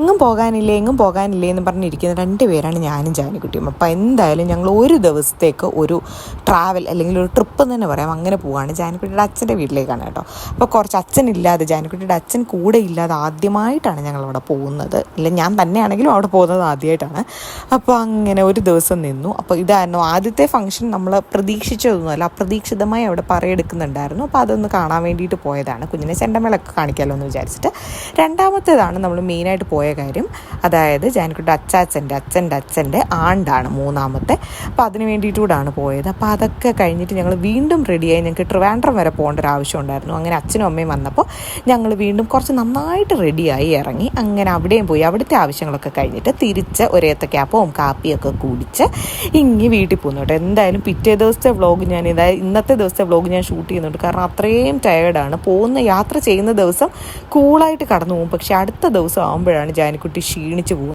എങ്ങും പോകാനില്ല എങ്ങും പോകാനില്ല എന്ന് പറഞ്ഞിരിക്കുന്ന രണ്ട് പേരാണ് ഞാനും ജാനിക്കുട്ടിയും അപ്പോൾ എന്തായാലും ഞങ്ങൾ ഒരു ദിവസത്തേക്ക് ഒരു ട്രാവൽ അല്ലെങ്കിൽ ഒരു ട്രിപ്പ് എന്ന് തന്നെ പറയാം. അങ്ങനെ പോവുകയാണ് ജാനിക്കുട്ടിയുടെ അച്ഛന്റെ വീട്ടിലേക്കാണ് കേട്ടോ. അപ്പോൾ കുറച്ച് അച്ഛനില്ലാതെ ജാനിക്കുട്ടിയുടെ അച്ഛൻ കൂടെ ഇല്ലാതെ ആദ്യമായിട്ടാണ് ഞങ്ങൾ അവിടെ പോകുന്നത്. ഇല്ല ഞാൻ തന്നെയാണെങ്കിലും അവിടെ പോകുന്നത് ആദ്യമായിട്ടാണ്. അപ്പോൾ അങ്ങനെ ഒരു ദിവസം നിന്നു. അപ്പോൾ ഇതായിരുന്നു ആദ്യത്തെ ഫംഗ്ഷൻ നമ്മൾ പ്രതീക്ഷിച്ചതൊന്നുമല്ല അപ്രതീക്ഷിതമായി അവിടെ പറയെടുക്കുന്നുണ്ടായിരുന്നു. അപ്പോൾ അതൊന്ന് കാണാൻ വേണ്ടിയിട്ട് പോയതാണ്. കുഞ്ഞിനെ ചെണ്ടമേളൊക്കെ കാണിക്കാമല്ലോ എന്ന് വിചാരിച്ചിട്ട്. രണ്ടാമത്തേതാണ് നമ്മൾ മെയിനായിട്ട് പോയ കാര്യം. അതായത് ജാനിക്കുട്ടി അച്ചാച്ചന്റെ അച്ഛന്റെ അച്ഛന്റെ ആണ്ടാണ് മൂന്നാമത്തെ. അപ്പോൾ അതിന് വേണ്ടിയിട്ടുകൂടാണ് പോയത്. അപ്പോൾ അതൊക്കെ കഴിഞ്ഞിട്ട് ഞങ്ങൾ വീണ്ടും റെഡിയായി. ഞങ്ങൾക്ക് ട്രിവാൻഡ്രം വരെ പോകേണ്ട ഒരു ആവശ്യം ഉണ്ടായിരുന്നു. അങ്ങനെ അച്ഛനും അമ്മയും വന്നപ്പോൾ ഞങ്ങൾ വീണ്ടും കുറച്ച് നന്നായിട്ട് റെഡിയായി ഇറങ്ങി. അങ്ങനെ അവിടെയും പോയി. അവിടുത്തെ ആവശ്യങ്ങളൊക്കെ കഴിഞ്ഞിട്ട് തിരിച്ച് ഒരേത്തക്കാപ്പവും കാപ്പിയൊക്കെ കുടിച്ച് ഇങ്ങി വീട്ടിൽ പോകുന്നു കേട്ടോ. എന്തായാലും പിറ്റേ ദിവസത്തെ വ്ളോഗ് ഞാൻ ഇതായ ഇന്നത്തെ ദിവസത്തെ വ്ളോഗ് ഞാൻ ഷൂട്ട് ചെയ്യുന്നുണ്ട്. കാരണം അത്രയും ടയേർഡാണ് പോകുന്ന യാത്ര ചെയ്യുന്ന ദിവസം കൂളായിട്ട് കടന്നു പോകും. പക്ഷേ അടുത്ത ദിവസം ആകുമ്പോഴാണ് ജാനിക്കുട്ടി ക്ഷീണിച്ചു പോകുന്നത്